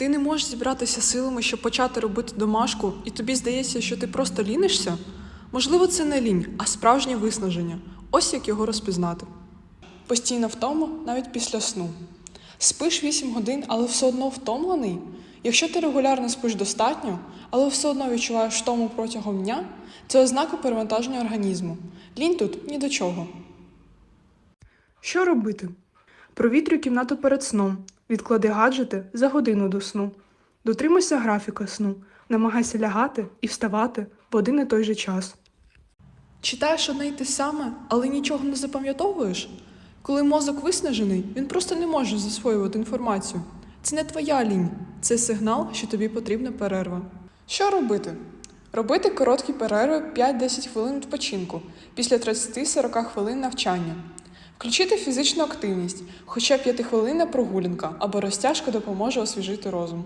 Ти не можеш зібратися силами, щоб почати робити домашку, і тобі здається, що ти просто лінишся? Можливо, це не лінь, а справжнє виснаження. Ось як його розпізнати. Постійна втома навіть після сну. Спиш 8 годин, але все одно втомлений. Якщо ти регулярно спиш достатньо, але все одно відчуваєш втому протягом дня, це ознака перевантаження організму. Лінь тут ні до чого. Що робити? Провітрюй кімнату перед сном. Відклади гаджети за годину до сну. Дотримайся графіка сну. Намагайся лягати і вставати в один і той же час. Читаєш одне й те саме, але нічого не запам'ятовуєш? Коли мозок виснажений, він просто не може засвоювати інформацію. Це не твоя лінь, це сигнал, що тобі потрібна перерва. Що робити? Робити короткі перерви 5-10 хвилин відпочинку після 30-40 хвилин навчання. Включити фізичну активність, хоча 5 хвилинна прогулянка або розтяжка допоможе освіжити розум.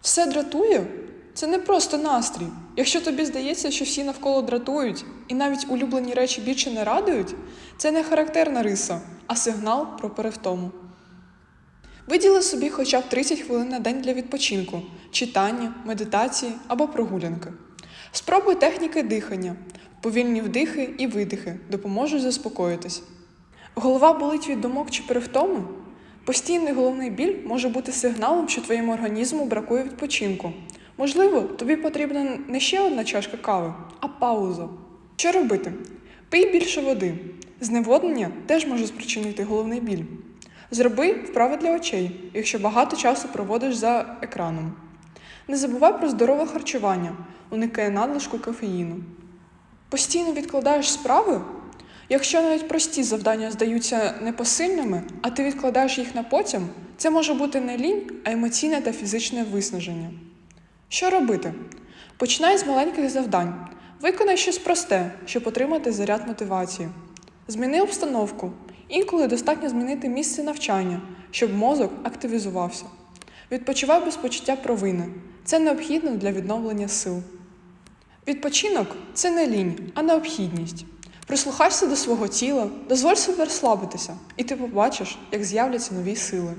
Все дратує? Це не просто настрій. Якщо тобі здається, що всі навколо дратують, і навіть улюблені речі більше не радують, це не характерна риса, а сигнал про перевтому. Виділи собі хоча б 30 хвилин на день для відпочинку, читання, медитації або прогулянки. Спробуй техніки дихання, повільні вдихи і видихи допоможуть заспокоїтись. Голова болить від думок чи перевтоми? Постійний головний біль може бути сигналом, що твоєму організму бракує відпочинку. Можливо, тобі потрібна не ще одна чашка кави, а пауза. Що робити? Пий більше води. Зневоднення теж може спричинити головний біль. Зроби вправи для очей, якщо багато часу проводиш за екраном. Не забувай про здорове харчування, уникай надлишку кофеїну. Постійно відкладаєш справи? Якщо навіть прості завдання здаються непосильними, а ти відкладаєш їх на потім, це може бути не лінь, а емоційне та фізичне виснаження. Що робити? Починай з маленьких завдань. Виконай щось просте, щоб отримати заряд мотивації. Зміни обстановку. Інколи достатньо змінити місце навчання, щоб мозок активізувався. Відпочивай без почуття провини. Це необхідно для відновлення сил. Відпочинок це не лінь, а необхідність. Прислухайся до свого тіла, дозволь собі розслабитися, і ти побачиш, як з'являться нові сили.